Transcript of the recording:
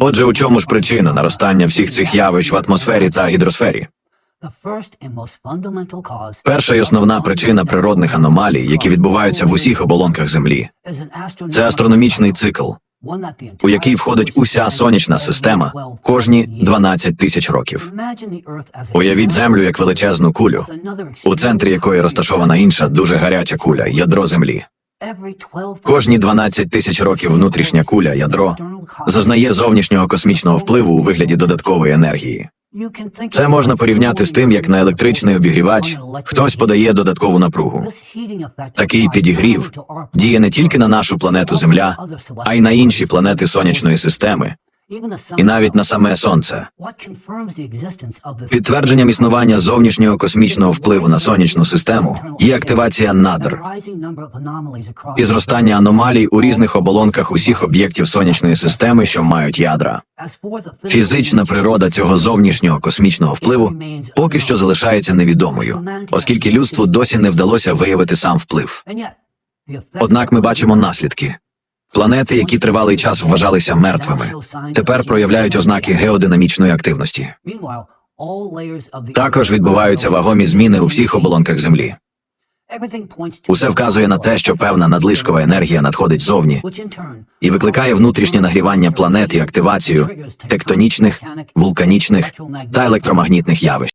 Отже, у чому ж причина наростання всіх цих явищ в атмосфері та гідросфері? Перша і основна причина природних аномалій, які відбуваються в усіх оболонках Землі, це астрономічний цикл, у який входить уся сонячна система кожні 12 тисяч років. Уявіть землю як величезну кулю, у центрі якої розташована інша дуже гаряча куля ядро Землі. Кожні 12 тисяч років внутрішня куля ядро зазнає зовнішнього космічного впливу у вигляді додаткової енергії. Це можна порівняти з тим, як на електричний обігрівач хтось подає додаткову напругу. Такий підігрів діє не тільки на нашу планету Земля, а й на інші планети сонячної системи, і навіть на саме сонце. Підтвердженням існування зовнішнього космічного впливу на сонячну систему є активація надр і зростання аномалій у різних оболонках усіх об'єктів сонячної системи, що мають ядра. Фізична природа цього зовнішнього космічного впливу поки що залишається невідомою, оскільки людству досі не вдалося виявити сам вплив. Однак ми бачимо наслідки. Планети, які тривалий час вважалися мертвими, тепер проявляють ознаки геодинамічної активності. Також відбуваються вагомі зміни у всіх оболонках Землі. Усе вказує на те, що певна надлишкова енергія надходить зовні і викликає внутрішнє нагрівання планет і активацію тектонічних, вулканічних та електромагнітних явищ.